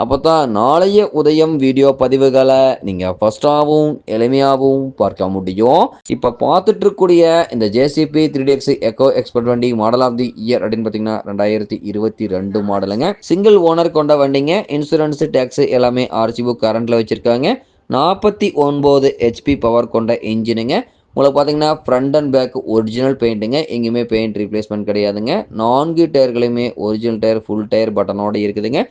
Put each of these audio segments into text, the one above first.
அப்போ தான் நாளைய உதயம் வீடியோ பதிவுகளை நீங்கள் ஃபஸ்ட்டாகவும் எளிமையாகவும் பார்க்க முடியும். இப்போ பார்த்துட்டு இருக்கக்கூடிய இந்த JCB three X eco expert வண்டி மாடல் ஆஃப் தி இயர் அப்படின்னு பார்த்தீங்கன்னா ரெண்டாயிரத்தி இருபத்தி ரெண்டு மாடலுங்க சிங்கிள் ஓனர் கொண்ட வண்டிங்க இன்சூரன்ஸ் டேக்ஸ் எல்லாமே ஆர்சி புக் கரண்ட்டில் வச்சுருக்காங்க. நாற்பத்தி ஒன்பது ஹெச்பி பவர் கொண்ட இன்ஜினுங்க உங்களுக்கு பார்த்தீங்கன்னா ஃப்ரண்ட் அண்ட் பேக் ஒரிஜினல் பெயிண்ட்டுங்க எங்கேயுமே பெயிண்ட் ரீப்ளேஸ்மெண்ட் கிடையாதுங்க. நான்கு டயர்களையுமே ஒரிஜினல் டயர் ஃபுல் டயர் பட்டனோட இருக்குதுங்க.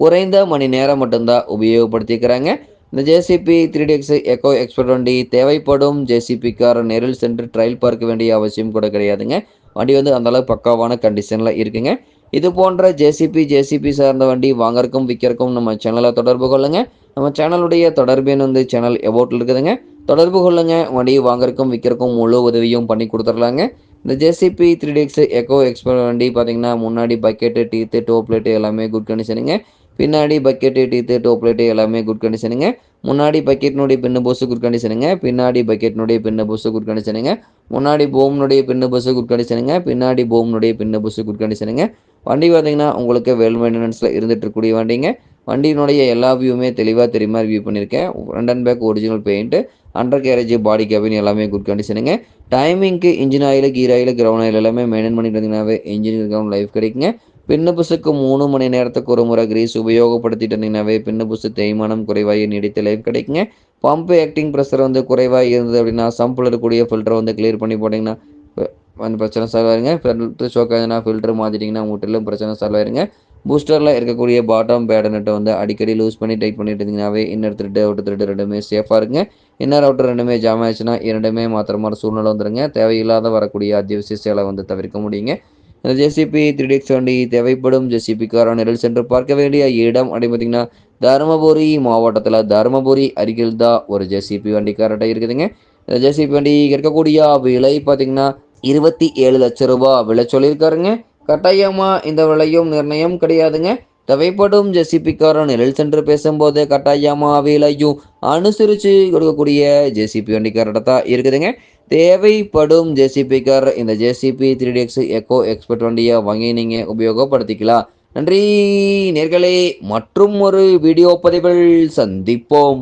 குறைந்த மணி நேரம் மட்டும்தான் உபயோகப்படுத்திக்கிறாங்க. இந்த JCB three X eco expert வண்டி தேவைப்படும். ஜேசிபி கார் நெரில் சென்று ட்ரையல் பார்க்க வேண்டிய அவசியம் கூட கிடையாதுங்க. வண்டி வந்து அந்தளவுக்கு பக்காவான கண்டிஷனில் இருக்குங்க. இது போன்ற ஜேசிபி ஜேசிபி சார்ந்த வண்டி வாங்கறக்கும் விற்கிறக்கும் நம்ம சேனலை தொடர்பு கொள்ளுங்கள் நம்ம சேனலுடைய தொடர்பு எண் வந்து சேனல் எபோட்டில் இருக்குதுங்க. தொடர்பு கொள்ளுங்கள் வண்டியை வாங்கறக்கும் விற்கிறக்கும் முழு உதவியும் பண்ணி கொடுத்துர்லாங்க இந்த JCB three X eco expert வண்டி பார்த்தீங்கன்னா முன்னாடி பக்கெட்டு டீத்து டோ பிளேட்டு எல்லாமே குட் கண்டிஷனுங்க பின்னாடி பக்கெட்டு டீத்து டோ பிளேட்டு எல்லாமே குட் கண்டிஷனுங்க முன்னாடி பக்கெட்னுடைய பின்னு போஸு குட் கண்டிஷனுங்க பின்னாடி பக்கெட்னுடைய பின்னு போஸு குட் கண்டிஷனுங்க முன்னாடி போம்னுடைய பின்னு பஸ்ஸு குட் கண்டிஷனுங்க பின்னாடி போம்னுடைய பின்னு பஸ்ஸு குட் கண்டிஷனுங்க வண்டி பார்த்தீங்கன்னா உங்களுக்கு வெல் மெயின்டெனன்ஸில் இருந்துட்டு இருக்கக்கூடிய வண்டிங்க. வண்டியினுடைய எல்லா வியூமே தெளிவாக தெரியுமா ரிவ்யூ பண்ணியிருக்கேன். Front and back original paint undercarriage body cabin எல்லாமே குட் கண்டிஷனுங்க டைமிங்க்கு engine oil gear oil ground oil எல்லாமே மெயின்டைன் பண்ணிட்டு இருந்தீங்கன்னாவே இன்ஜின் கிரவுண்ட் லைஃப் கிடைக்குங்க. பின்ன புசுக்கு மூணு மணி நேரத்துக்கு ஒரு முறை கிரீஸ் உபயோகப்படுத்திட்டு இருந்தீங்கன்னாவே பின்ன புசு தேய்மானம் குறைவாக நீடித்த லைஃப் கிடைக்குங்க. பம்பு ஆக்டிங் ப்ரெஷர் வந்து குறைவாக இருந்தது அப்படின்னா சம்பில் இருக்கக்கூடிய ஃபில்டரை வந்து கிளியர் பண்ணி போட்டிங்கன்னா வந்து பிரச்சனை சால்வ் ஆயிருங்க ஃபில்ட்ரு ஷோக் ஃபில்டர் மாற்றிட்டிங்கன்னா முற்றிலும் பிரச்சனை சால்வ் ஆயிருங்க பூஸ்டரில் இருக்கக்கூடிய பாட்டம் பேட் வந்து அடிக்கடி லூஸ் பண்ணி டைட் பண்ணிட்டு இருந்தீங்கன்னாவே இன்னர் த்ரெட்டு அவுட்டர் த்ரெட்டு ரெண்டுமே சேஃபாக இருங்க. இன்னர் அவுட்டர் ரெண்டுமே ஜாம் ஆயிடுச்சுன்னா இரண்டுமே மாத்திர மாதிரி சூழ்நிலை வந்துருங்க. தேவையில்லாத வரக்கூடிய அத்தியாவசிய சேலை வந்து தவிர்க்க முடியுங்க. இந்த ஜேசிபி த்ரீ டிஎக்ஸ் வண்டி தேவைப்படும் ஜேசிபிக்கார நிரல் சென்று பார்க்க வேண்டிய இடம் அப்படி பார்த்தீங்கன்னா தருமபுரி மாவட்டத்தில் தருமபுரி அருகில் தான் ஒரு ஜேசிபி வண்டி இருக்குதுங்க. இந்த ஜேசிபி வண்டி இருக்கக்கூடிய விலை பார்த்தீங்கன்னா இருபத்தி ஏழு லட்சம் ரூபாய் விலை சொல்லியிருக்காருங்க. கட்டாயமாக இந்த விலையும் நிர்ணயம் கிடையாதுங்க. தேவைப்படும் ஜேசிபிக்காரன் நிழல் சென்று பேசும்போது கட்டாயமா விலையும் அனுசரித்து கொடுக்கக்கூடிய ஜேசிபி வண்டி தான் இருக்குதுங்க. தேவைப்படும் ஜேசிபிக்கார் இந்த JCB three X eco expert வண்டியை வாங்கி நீங்கள் உபயோகப்படுத்திக்கலாம். நன்றி நேர்களே மற்றும் ஒரு வீடியோ பதிவில் சந்திப்போம்.